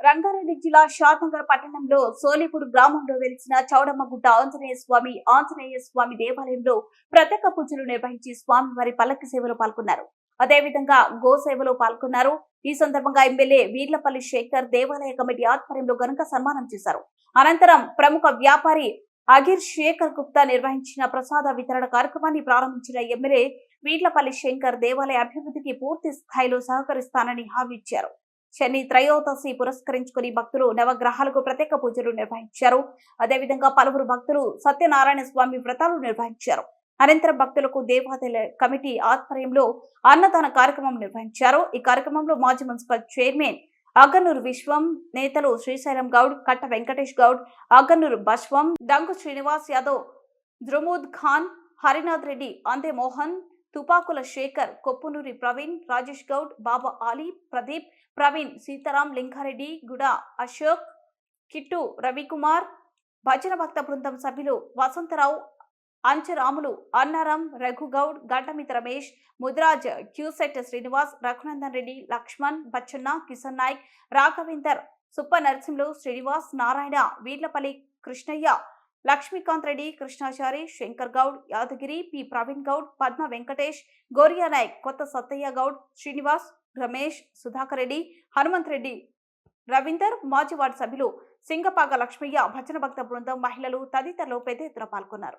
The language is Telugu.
రంగారెడ్డి జిల్లా షాద్నగర్ పట్టణంలో సోలిపూర్ గ్రామంలో వెలిసిన చౌడమ్మగుట్ట ఆంజనేయ స్వామి ఆంజనేయ స్వామి దేవాలయంలో ప్రత్యేక పూజలు నిర్వహించి స్వామి వారి పల్లకి సేవలో పాల్గొన్నారు. అదేవిధంగా గో సేవలో పాల్గొన్నారు. ఈ సందర్భంగా ఎమ్మెల్యే వీర్లపల్లి శేఖర్ దేవాలయ కమిటీ ఆధ్వర్యంలో ఘనంగా సన్మానం చేశారు. అనంతరం ప్రముఖ వ్యాపారి అగిర్ శేఖర్ గుప్తా నిర్వహించిన ప్రసాద వితరణ కార్యక్రమాన్ని ప్రారంభించిన ఎమ్మెల్యే వీర్లపల్లి శంకర్ దేవాలయ అభివృద్ధికి పూర్తి స్థాయిలో సహకరిస్తానని హామీ ఇచ్చారు. శని త్రయోదశి పురస్కరించుకుని భక్తులు నవగ్రహాలకు ప్రత్యేక పూజలు నిర్వహించారు. అదేవిధంగా పలువురు భక్తులు సత్యనారాయణ స్వామి వ్రతాలు నిర్వహించారు. అనంతరం భక్తులకు దేవాలయ కమిటీ ఆధ్వర్యంలో అన్నదాన కార్యక్రమం నిర్వహించారు. ఈ కార్యక్రమంలో మాజీ మున్సిపల్ చైర్మన్ అగన్నూరు విశ్వం నేతలు శ్రీశైలం గౌడ్ కట్ట వెంకటేష్ గౌడ్ అగన్నూరు బశ్వం డంగు శ్రీనివాస్ యాదవ్ ద్రుమూద్ ఖాన్ హరినాథ్ రెడ్డి అందే మోహన్ తుపాకుల శేఖర్ కొప్పునూరి ప్రవీణ్ రాజేష్ గౌడ్ బాబా ఆలీ ప్రదీప్ ప్రవీణ్ సీతారాం లింగారెడ్డి గుడ అశోక్ కిట్టు రవికుమార్ భజన భక్త బృందం సభ్యులు వసంతరావు అంచరాములు అన్నారం రఘుగౌడ్ గడ్డమిత రమేష్ ముద్రాజ్ క్యూసెట్ శ్రీనివాస్ రఘునందన్ రెడ్డి లక్ష్మణ్ బచ్చన్న కిషన్ నాయక్ రాఘవేందర్ సుప్ప నరసింహులు శ్రీనివాస్ నారాయణ వీర్లపల్లి కృష్ణయ్య లక్ష్మీకాంత్ రెడ్డి కృష్ణాచారి శంకర్ గౌడ్ యాదగిరి పి. ప్రవీణ్ గౌడ్ పద్మ వెంకటేష్ గోరియా నాయక్ కొత్త సత్తయ్య గౌడ్ శ్రీనివాస్ రమేష్ సుధాకర్ రెడ్డి హనుమంత్ రెడ్డి రవీందర్ మాజీ వార్డు సభ్యులు సింగపాక లక్ష్మయ్య భజన భక్త బృందం మహిళలు తదితరులు పెద్ద ఎత్తున పాల్గొన్నారు.